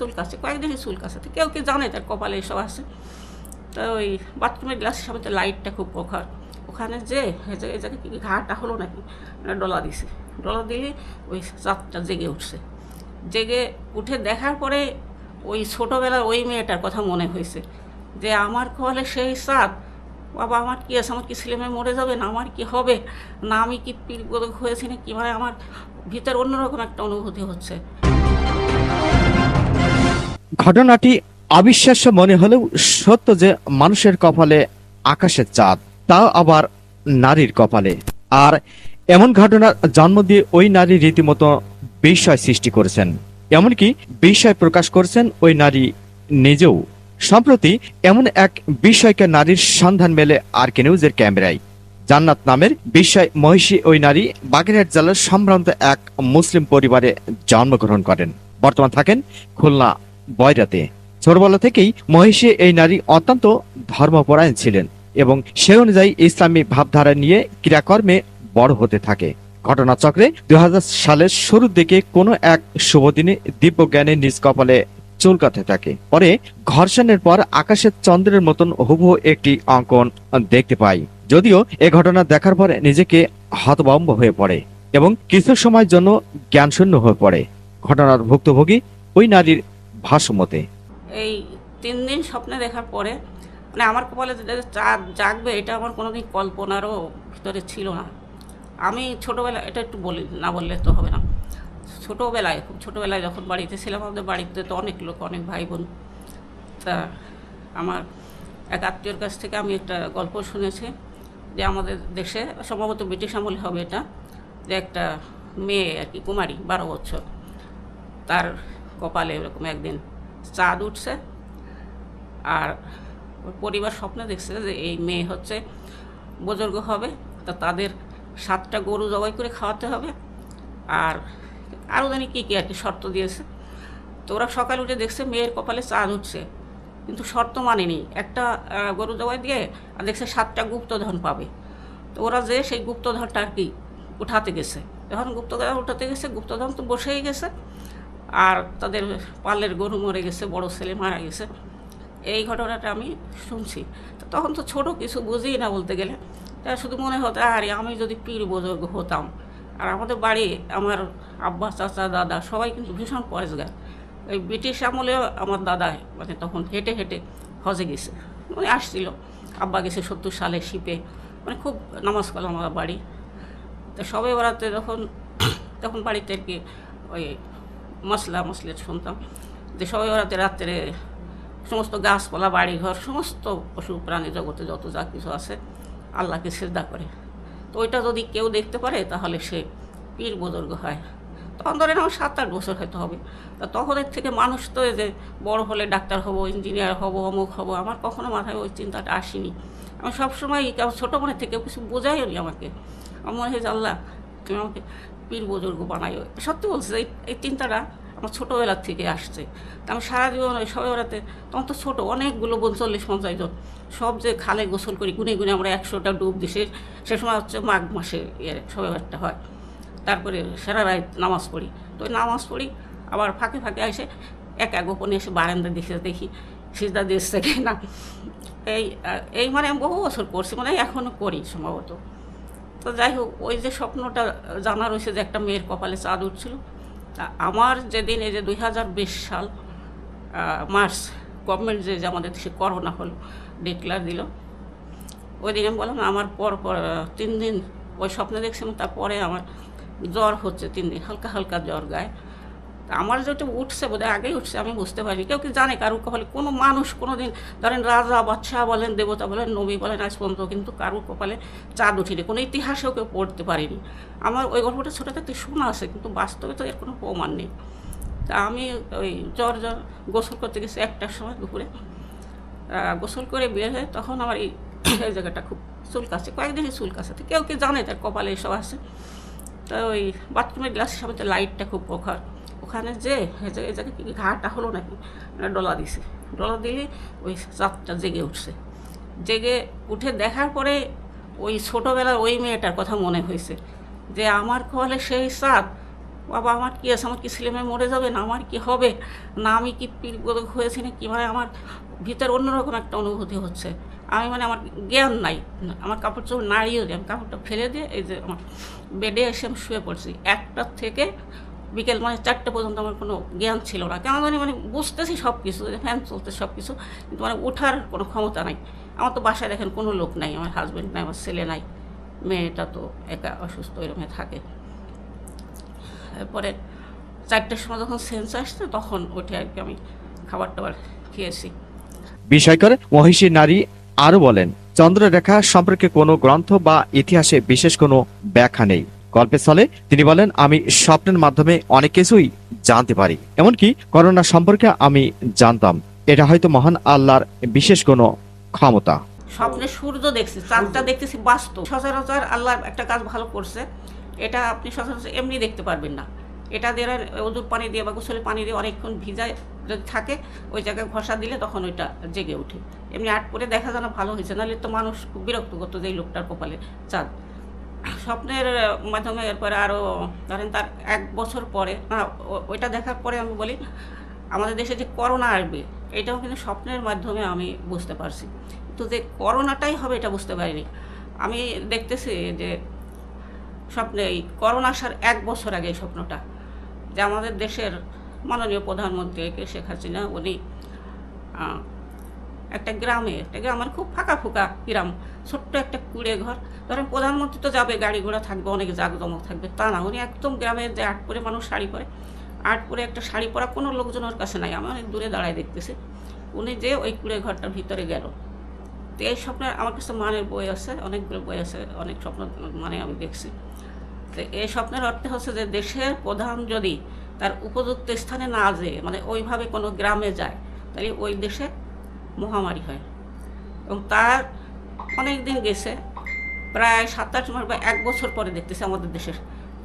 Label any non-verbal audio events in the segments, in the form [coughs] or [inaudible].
চুলকাছে কয়েকদিনই চুলকাছে তো কেউ কি জানে তার কপালে এসব আছে। তো ওই বাথরুমের গ্লাসের সামনে তো লাইটটা খুব প্রখর ওখানে যে এই কি ঘাটা হলো নাকি? ডলা দিছে। ডলা দিলে ওই চাঁদটা জেগে উঠছে। জেগে উঠে দেখার পরে ওই ছোটোবেলার ওই মেয়েটার কথা মনে হয়েছে যে, আমার কপালে সেই চাঁদ বাবা, আমার কি আছে? আমার কি ছেলে মেয়ে মরে যাবে না? আমার কি হবে? না আমি কি পীরবোধক হয়েছি না কি মানে আমার ভিতর অন্যরকম একটা অনুভূতি হচ্ছে। ঘটনাটি অবিশ্বাস্য মনে হলেও সত্য যে মানুষের কপালে আকাশের চাঁদ, তাও আবার নারীর কপালে। আর এমন ঘটনার জন্ম দিয়ে ওই নারী রীতিমতো বিস্ময় সৃষ্টি করেছেন। এমনকি বিস্ময় প্রকাশ করেছেন ওই নারী নিজেও। সম্প্রতি এমন এক বিষয়কে নারীর সন্ধান মেলে আর কে নিউজের ক্যামেরায়। জান্নাত নামের বিস্ময় মহিষী ওই নারী বাগেরহাট জেলার সম্ভ্রান্ত এক মুসলিম পরিবারে জন্মগ্রহণ করেন। বর্তমান থাকেন খুলনা বয়রাতে। ছোটবেলা থেকেই মহিষী এই নারী অত্যন্ত ধর্মপরায়ণ ছিলেন এবং সে অনুযায়ী ইসলামী ভাবধারা নিয়ে ক্রিয়াকর্মে বড় হতে থাকে। ঘটনাচক্রে দুই সালের শুরুর দিকে কোনো এক শুভ দিনে দিব্য জ্ঞানে নিজ কপালে চুলকাতে থাকে। পরে ঘর্ষণের পর আকাশের চন্দ্রের মতন হুবহু একটি অঙ্কন দেখতে পাই। যদিও এ ঘটনা দেখার পরে নিজেকে হতভম্ব হয়ে পড়ে এবং কিছু সময়ের জন্য জ্ঞানশূন্য হয়ে পড়ে। ঘটনার ভুক্তভোগী ওই নারীর ভাষ্যমতে। এই তিন দিন স্বপ্নে দেখার পরে মানে আমার কপালে চাঁদ জাগবে, এটা আমার কোনো কোনোদিন কল্পনারও ভিতরে ছিল না। আমি ছোটোবেলা এটা একটু বলি, না বললে তো হবে না। ছোটোবেলায়, খুব ছোটোবেলায় যখন বাড়িতে ছিলাম, আমাদের বাড়িতে তো অনেক লোক, অনেক ভাই বোন তা আমার এক আত্মীয়র কাছ থেকে আমি একটা গল্প শুনেছি যে আমাদের দেশে, সম্ভবত ব্রিটিশ আমলে হবে এটা, যে একটা মেয়ে আর কি, কুমারী, বারো বছর। তার কপালে এরকম একদিন চাঁদ উঠছে। আর পরিবার স্বপ্নে দেখছে যে এই মেয়ে হচ্ছে বুজুর্গ হবে, তা তাদের সাতটা গরু জবাই করে খাওয়াতে হবে। আর আরও জানি কী কী আর কি শর্ত দিয়েছে। তো ওরা সকালে উঠে দেখছে মেয়ের কপালে চাঁদ উঠছে, কিন্তু শর্ত মানেনি। একটা গরু জবাই দিয়ে আর দেখছে সাতটা গুপ্তধন পাবে। তো ওরা যে সেই গুপ্তধনটা আর কি উঠাতে গেছে। যখন গুপ্তধন উঠাতে গেছে, গুপ্তধন তো বসেই গেছে। আর তাদের পালের গরু মরে গেছে, বড় ছেলে মারা গেছে। এই ঘটনাটা আমি শুনছি। তখন তো ছোট, কিছু বুঝি না বলতে গেলে। তা শুধু মনে হতো, আরে আমি যদি পীর বুজুর্গ হতাম। আর আমাদের বাড়ি, আমার আব্বা, চাচা, দাদা, সবাই কিন্তু ভীষণ পরেশগার ওই ব্রিটিশ আমলেও আমার দাদা মানে তখন হেঁটে হেঁটে হজে গেছে। মানে আসছিল, আব্বা গেছে সত্তর সালে শিপে। মানে খুব নামাজ কালাম আমার বাড়ি। তো সবে বেড়াতে যখন তখন বাড়িতে আর কি ওই মশলা মশলা শুনতাম। যে সবাই বেড়াতে রাত্রে সমস্ত গাছপালা, বাড়িঘর, সমস্ত পশু প্রাণী জগতে যত যা কিছু আছে, আল্লাহকে শ্রদ্ধা করে। তো ওইটা যদি কেউ দেখতে পারে, তাহলে সে পীর বুজুর্গ হয়। তখন ধরেন আমার সাত আট বছর হয়তো হবে। তা তখন এর থেকে মানুষ তো যে বড় হলে ডাক্তার হব, ইঞ্জিনিয়ার হব, অমুক হব, আমার কখনো মাথায় ওই চিন্তাটা আসেনি। আমি সবসময় ছোটো মনে থেকে কিছু বোঝাইও নি আমাকে। আমার মনে হয় যে, আল্লাহ তুমি আমাকে পীর বুজুর্গ বানাইও সত্যি বলছি, এই এই চিন্তাটা আমার ছোটোবেলার থেকে আসছে। তা আমি সারা জীবন ওই সবাই বেড়াতে, তখন তো ছোটো, অনেকগুলো বোন চল্লিশ পঞ্চাশ জন। সব যে খালে গোসল করি, গুনে গুনে আমরা একশোটা ডুব দিই। সে সময় হচ্ছে মাঘ মাসে ইয়ে সবাই একটা হয়। তারপরে সারা রাত নামাজ পড়ি। তো নামাজ পড়ি, আবার ফাঁকে ফাঁকে এসে এক এক গোপনে এসে বারান্দা দেখে দেখি, সিজদা দিচ্ছে কিনা। এই এই মানে আমি বহু বছর করছি মানে এখনও করি সম্ভবত। তো যাই হোক, ওই যে স্বপ্নটা জানা রয়েছে যে একটা মেয়ের কপালে চাঁদ উঠছিল। তা আমার যেদিন এই যে দুই হাজার বিশ সাল মার্চ গভর্নমেন্ট যে আমাদের দেশে করোনা হলো ডিক্লার দিল, ওই দিন আমি বললাম আমার পর পর তিন দিন ওই স্বপ্নে দেখছিলাম, তারপরে আমার জ্বর হচ্ছে তিন দিন, হালকা হালকা জ্বর গায়ে। আমার যেটা উঠছে বোধহয় আগেই উঠছে, আমি বুঝতে পারিনি। কেউ কি জানে কারুর কপালে কোনো মানুষ কোনো দিন ধরেন রাজা, বাদশাহ বলেন, দেবতা বলেন, নবী বলেন আজ পর্যন্ত কিন্তু কারুর কপালে চাঁদ উঠিনি। কোনো ইতিহাসেও কেউ পড়তে পারিনি। আমার ওই গল্পটা ছোটো থাকতে শোনা আছে, কিন্তু বাস্তবে তো এর কোনো প্রমাণ নেই। তা আমি ওই জ্বর জ্বর গোসল করতে গেছি একটার সময় দুপুরে। গোসল করে বের হয়ে তখন আমার এই [coughs] জায়গাটা খুব চুলকাছে কয়েকদিনই চুলকাছে তো কেউ কি জানে তার কপালে এসব আছে? তো ওই বাথরুমের গ্লাসের সামনে লাইটটা খুব প্রখর। ওখানে যে ঘাটা হলো নাকি? ডলা দিছে। ডলা দিলে ওই চাঁদটা জেগে উঠছে। জেগে উঠে দেখার পরে ওই ছোটোবেলার ওই মেয়েটার কথা মনে হয়েছে যে, আমার কপালে সেই চাঁদ। বাবা, আমার কি আছে? আমার কি ছেলে মেয়ে মরে যাবে না? আমার কি হবে? না আমি কি পীড়িত হয়েছি না কী? মানে আমার ভিতরে অন্যরকম একটা অনুভূতি হচ্ছে। আমি মানে আমার জ্ঞান নাই। আমার কাপড় চোপড় নাড়িয়েও দিই আমি কাপড়টা ফেলে দিয়ে এই যে আমার বেডে এসে আমি শুয়ে পড়ছি। একটার থেকে বিকেল মানে চারটে পর্যন্ত আমার কোনো জ্ঞান ছিল না। কেন জানি মানে বুঝতেছি সব কিছু ফ্যান চলতে সব কিছু কিন্তু মানে ওঠার কোনো ক্ষমতা নাই। আমার তো বাসায় দেখেন কোনো লোক নাই, আমার হাজব্যান্ড নাই, আমার ছেলে নাই, মেয়েটা তো একা অসুস্থ এরকম থাকে। তারপরে চারটের সময় যখন সেন্স আসছে, তখন ওঠে আর কি আমি খাবার টাবার খেয়েছি। বিষয় করে মহিষী নারী আরও বলেন, চন্দ্ররেখা সম্পর্কে কোনো গ্রন্থ বা ইতিহাসে বিশেষ কোনো ব্যাখ্যা নেই। গল্পের তিনি বলেন, আমি স্বপ্নের মাধ্যমে অনেক কিছুই জানতে পারি। এমনকি করোনা সম্পর্কে আমি জানতাম। এটা হয়তো মহান আল্লাহর বিশেষ কোনো ক্ষমতা। স্বপ্নে সূর্য দেখছি, চাঁদটা দেখতেছি বাস্তব। সচরাচর আল্লাহ একটা কাজ ভালো করছে, এটা আপনি সচরাচর এমনি দেখতে পারবেন না। এটা দিয়ে ওজুর পানি দিয়ে বা গোসলে পানি দিয়ে অনেকক্ষণ ভিজায় যদি থাকে, ওই জায়গায় ঘষা দিলে তখন ওইটা জেগে ওঠে। এমনি আট করে দেখা যায় না ভালো হয়েছে, নাহলে তো মানুষ খুব বিরক্ত করতো যে এই লোকটার কপালে চাঁদ। স্বপ্নের মাধ্যমে এরপরে আরও ধরেন তার এক বছর পরে ওইটা দেখার পরে আমি বলি, আমাদের দেশে যে করোনা আসবে, এটাও কিন্তু স্বপ্নের মাধ্যমে আমি বুঝতে পারছি। কিন্তু যে করোনাটাই হবে এটা বুঝতে পারিনি। আমি দেখতেছি যে স্বপ্নে, এই করোনা আসার এক বছর আগে এই স্বপ্নটা, যে আমাদের দেশের মাননীয় প্রধানমন্ত্রী কে শেখ হাসিনা, উনি একটা গ্রামে, একটা গ্রাম মানে খুব ফাঁকা ফুকা গ্রাম, ছোট্ট একটা কুড়ে ঘর। ধরেন প্রধানমন্ত্রী তো যাবে, গাড়ি ঘোড়া থাকবে, অনেক জাঁকজমক থাকবে, তা না, উনি একদম গ্রামে যে আট পরে মানুষ শাড়ি পরে। আট পরে একটা শাড়ি পরা কোনো লোকজন ওর কাছে নাই, আমি অনেক দূরে দাঁড়ায় দেখতেছি। উনি যে ওই কুড়ে ঘরটার ভিতরে গেল। তো এই স্বপ্নের, আমার কাছে মানের বই আছে, অনেকগুলো বই আছে, অনেক স্বপ্ন মানে আমি দেখছি। তো এই স্বপ্নের অর্থে হচ্ছে যে দেশের প্রধান যদি তার উপযুক্ত স্থানে না যেয়ে মানে ওইভাবে কোনো গ্রামে যায়, তাহলে ওই দেশে মহামারী হয়। এবং তার অনেক দিন গেছে, প্রায় সাত আট মাস বা এক বছর পরে দেখতেছি আমাদের দেশের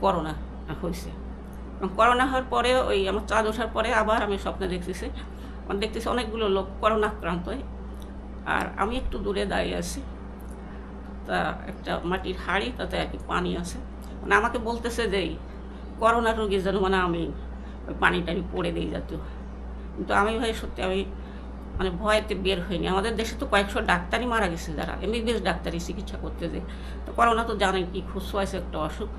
করোনা হয়েছে। এবং করোনা হওয়ার পরে ওই আমার চাঁদ ওঠার পরে আবার আমি স্বপ্নে দেখতেছি। আমার দেখতেছি অনেকগুলো লোক করোনা আক্রান্ত হয় আর আমি একটু দূরে দাঁড়িয়ে আছি। তা একটা মাটির হাঁড়ি, তাতে আর কি পানি আছে। মানে আমাকে বলতেছে যে করোনা রোগী যেন মানে আমি ওই পানি টানি পড়ে দিয়ে জাতীয়। কিন্তু আমি ভাই সত্যি আমি মানে ভয়েতে বের হয়নি। আমাদের দেশে তো কয়েকশো ডাক্তারই মারা গেছে যারা এমবিবিএস ডাক্তারি চিকিৎসা করতে যে। তো করোনা তো জানেন কি খুশওয়াইছে একটা অসুখ।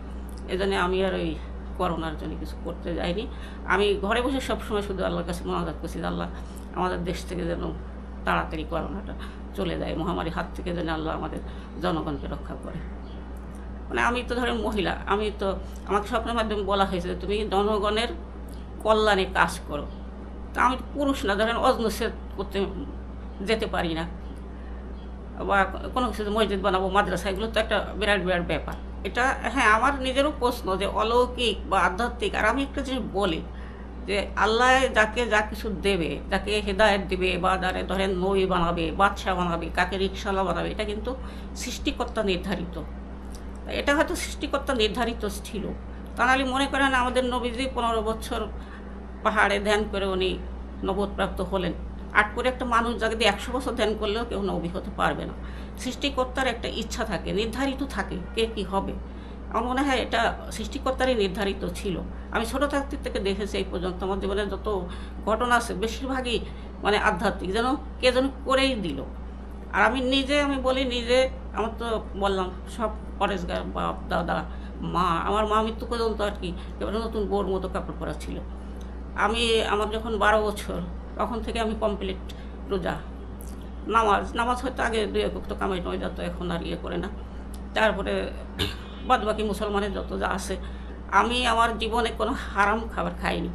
এই জন্য আমি আর ওই করোনার জন্য কিছু করতে যাইনি। আমি ঘরে বসে সবসময় শুধু আল্লাহর কাছে মনাজাত করছি আল্লাহ আমাদের দেশ থেকে যেন তাড়াতাড়ি করোনাটা চলে যায়। মহামারী হাত থেকে যেন আল্লাহ আমাদের জনগণকে রক্ষা করে। মানে আমি তো ধরেন মহিলা, আমি তো, আমাকে স্বপ্নের মাধ্যমে বলা হয়েছে তুমি জনগণের কল্যাণে কাজ করো। তা আমি পুরুষ না, ধরেন অজনসেদ করতে যেতে পারি না। বা কোনো কিছু মসজিদ বানাবো, মাদ্রাসা, এগুলো তো একটা বিরাট বিরাট ব্যাপার। এটা হ্যাঁ আমার নিজেরও প্রশ্ন যে অলৌকিক বা আধ্যাত্মিক, আর আমি একটা জিনিস বলি যে আল্লাহ যাকে যা কিছু দেবে, যাকে হেদায়ত দেবে বা যারে ধরেন নই বানাবে, বাদশাহ বানাবে, কাকে রিক্সাওয়ালা বানাবে, এটা কিন্তু সৃষ্টিকর্তা নির্ধারিত। এটা হয়তো সৃষ্টিকর্তা নির্ধারিত ছিল। তা নাহলে মনে করেন আমাদের নবীজি পনেরো বছর পাহাড়ে ধ্যান করে উনি নবোধপ্রাপ্ত হলেন। আট করে একটা মানুষ যাকে দিয়ে একশো বছর ধ্যান করলেও কেউ নবী হতে পারবে না। সৃষ্টিকর্তার একটা ইচ্ছা থাকে, নির্ধারিত থাকে কে কি হবে। আমার মনে হয় এটা সৃষ্টিকর্তারই নির্ধারিত ছিল। আমি ছোটো থাকতে থেকে দেখেছি এই পর্যন্ত আমার জীবনে যত ঘটনা আছে বেশিরভাগই মানে আধ্যাত্মিক, যেন কে যেন করেই দিল। আর আমি নিজে, আমি বলি নিজে, আমার তো বললাম সব পরেশগার বাপ, দাদা, মা, আমার মা মৃত্যু পর্যন্ত আর কি, এবারে নতুন বোর মতো কাপড় পরা ছিল। আমি, আমার যখন বারো বছর তখন থেকে আমি কমপ্লিট রোজা। নামাজ নামাজ হয়তো আগে দুই একক তো কামাই নয় যত এখন আর ইয়ে করে না। তারপরে [clears throat] বাদ বাকি মুসলমানের যত যা আছে, আমি আমার জীবনে কোনো হারাম খাবার খাইনি।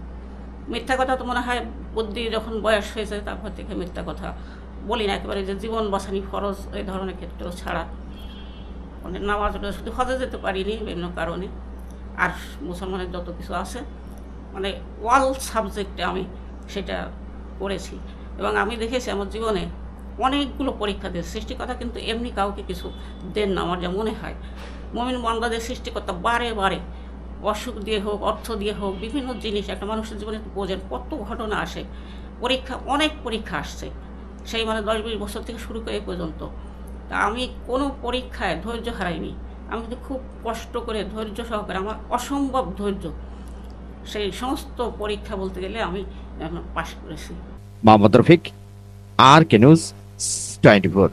মিথ্যা কথা তো মনে হয় বুদ্ধি যখন বয়স হয়েছে, তারপর থেকে মিথ্যা কথা বলি না। একেবারে যে জীবন বাঁচানি ফরজ, এই ধরনের ক্ষেত্রেও ছাড়া। মানে নামাজ শুধু হজে যেতে পারিনি বিভিন্ন কারণে। আর মুসলমানের যত কিছু আছে মানে ওয়াল সাবজেক্টে আমি সেটা করেছি এবং আমি দেখেছি আমার জীবনে অনেকগুলো পরীক্ষা দিয়ে সৃষ্টিকর্তা কিন্তু এমনি কাউকে কিছু দেন না আমার যা মনে হয়। মমিন বাংলাদেশ সৃষ্টিকর্তা বারে বারে অসুখ দিয়ে হোক, অর্থ দিয়ে হোক, বিভিন্ন জিনিস একটা মানুষের জীবনে বোঝেন, কত ঘটনা আসে। পরীক্ষা, অনেক পরীক্ষা আসছে। সেই মানে দশ বিশ বছর থেকে শুরু করে পর্যন্ত। তা আমি কোনো পরীক্ষায় ধৈর্য হারাইনি। আমি কিন্তু খুব কষ্ট করে ধৈর্য সহকারে, আমার অসম্ভব ধৈর্য। সেই সমস্ত পরীক্ষা বলতে গেলে আমি পাশ করেছি। Mohammad Rafiq R K news twenty four